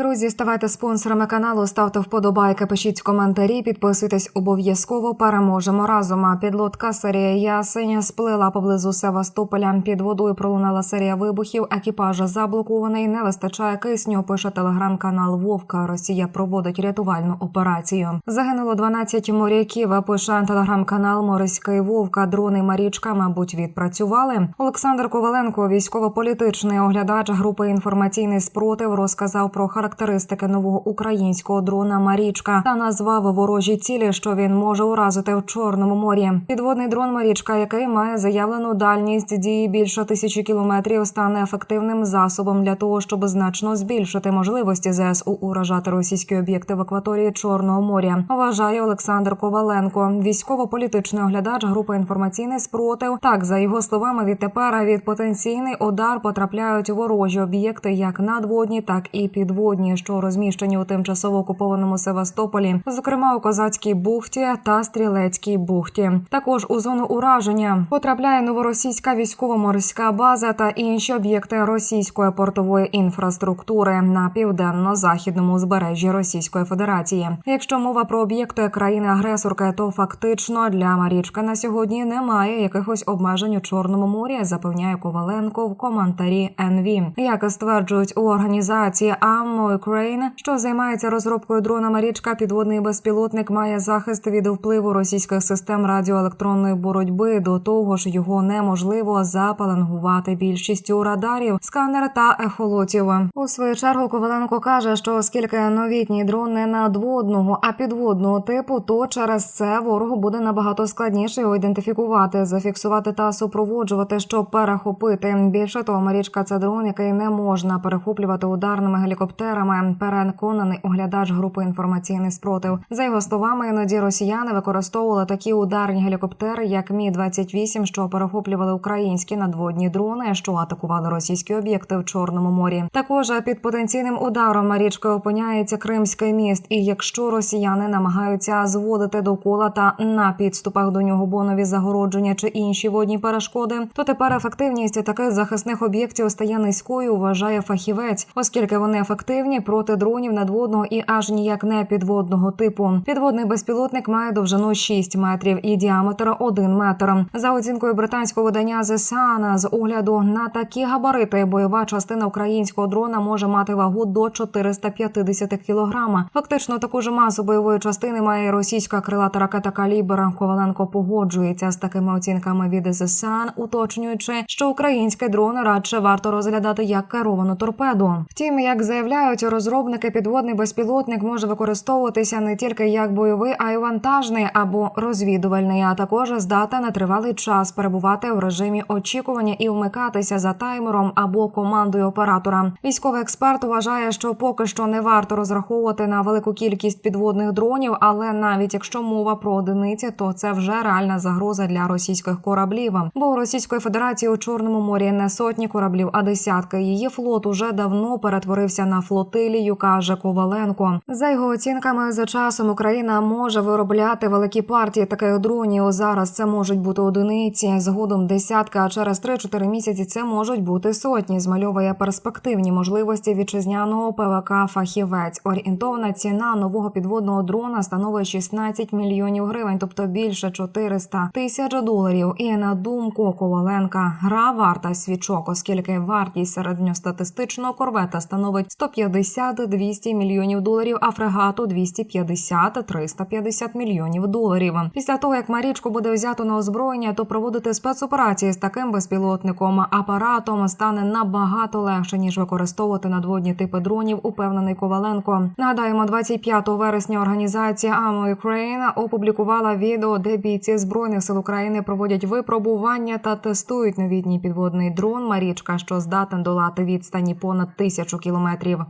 Друзі, ставайте спонсорами каналу, ставте вподобайки, пишіть коментарі, підписуйтесь обов'язково. Переможемо разом. А Підлодка серія Ясень сплила поблизу Севастополя. Під водою пролунала серія вибухів. Екіпаж заблокований. Не вистачає кисню. Пише телеграм-канал Вовка. Росія проводить рятувальну операцію. Загинуло 12 моряків. Пише телеграм-канал Морський Вовка. Дрони Марічка, мабуть, відпрацювали. Олександр Коваленко, військово-політичний оглядач групи інформаційний спротив, розказав про характеристики нового українського дрона Марічка та назвав ворожі цілі, що він може уразити в Чорному морі. Підводний дрон Марічка, який має заявлену дальність дії більше тисячі кілометрів, стане ефективним засобом для того, щоб значно збільшити можливості ЗСУ уражати російські об'єкти в акваторії Чорного моря. Вважає Олександр Коваленко, військово-політичний оглядач групи інформаційний спротив. Так, за його словами, відтепер від потенційний удар потрапляють ворожі об'єкти, як надводні, так і підводні, що розміщені у тимчасово окупованому Севастополі, зокрема у Козацькій бухті та Стрілецькій бухті. Також у зону ураження потрапляє новоросійська військово-морська база та інші об'єкти російської портової інфраструктури на південно-західному узбережжі Російської Федерації. Якщо мова про об'єкти країни-агресорки, то фактично для Марічка на сьогодні немає якихось обмежень у Чорному морі, запевняє Коваленко в коментарі НВ. Як стверджують у організації Ammo Ukraine, що займається розробкою дрона Марічка, підводний безпілотник має захист від впливу російських систем радіоелектронної боротьби. До того ж, його неможливо запалангувати більшістю радарів, сканер та ехолотів. У свою чергу Коваленко каже, що оскільки новітній дрон не надводного, а підводного типу, то через це ворогу буде набагато складніше його ідентифікувати, зафіксувати та супроводжувати, щоб перехопити. Більше того, Марічка це дрон, який не можна перехоплювати ударними гелікоптерами. Переконаний оглядач групи інформаційний спротив. За його словами, іноді росіяни використовували такі ударні гелікоптери, як Мі 28 що перехоплювали українські надводні дрони, що атакували російські об'єкти в Чорному морі. Також під потенційним ударом Марічкою опиняється Кримський міст. І якщо росіяни намагаються зводити довкола та на підступах до нього бонові загородження чи інші водні перешкоди, то тепер ефективність таких захисних об'єктів стає низькою. Вважає фахівець, оскільки вони ефективні проти дронів надводного і аж ніяк не підводного типу. Підводний безпілотник має довжину 6 метрів і діаметр 1 метр. За оцінкою британського видання The Sun, з огляду на такі габарити бойова частина українського дрона може мати вагу до 450 кілограма. Фактично таку ж масу бойової частини має російська крилата ракета калібра. Коваленко погоджується з такими оцінками від The Sun, уточнюючи, що український дрон радше варто розглядати як керовану торпеду. Втім, як заявляють розробники, підводний безпілотник може використовуватися не тільки як бойовий, а й вантажний або розвідувальний, а також здатен на тривалий час перебувати в режимі очікування і вмикатися за таймером або командою оператора. Військовий експерт вважає, що поки що не варто розраховувати на велику кількість підводних дронів, але навіть якщо мова про одиниці, то це вже реальна загроза для російських кораблів. Бо у Російської Федерації у Чорному морі не сотні кораблів, а десятки. Її флот уже давно перетворився на флотилію, каже Коваленко. За його оцінками, за часом Україна може виробляти великі партії таких дронів. Зараз це можуть бути одиниці, згодом десятки, а через 3-4 місяці це можуть бути сотні. Змальовує перспективні можливості вітчизняного ПВК фахівець. Орієнтовна ціна нового підводного дрона становить 16 мільйонів гривень, тобто більше 400 тисяч доларів. І на думку Коваленка, гра варта свічок, оскільки вартість середньостатистичного корвета становить 150-200 мільйонів доларів, а фрегату 250-350 мільйонів доларів. Після того як Марічку буде взято на озброєння, то проводити спецоперації з таким безпілотником апаратом стане набагато легше ніж використовувати надводні типи дронів. Упевнений Коваленко. Нагадаємо, 25 вересня організація Ammo Ukraine опублікувала відео, де бійці збройних сил України проводять випробування та тестують новітній підводний дрон Марічка, що здатен долати відстані понад тисячу кілометрів.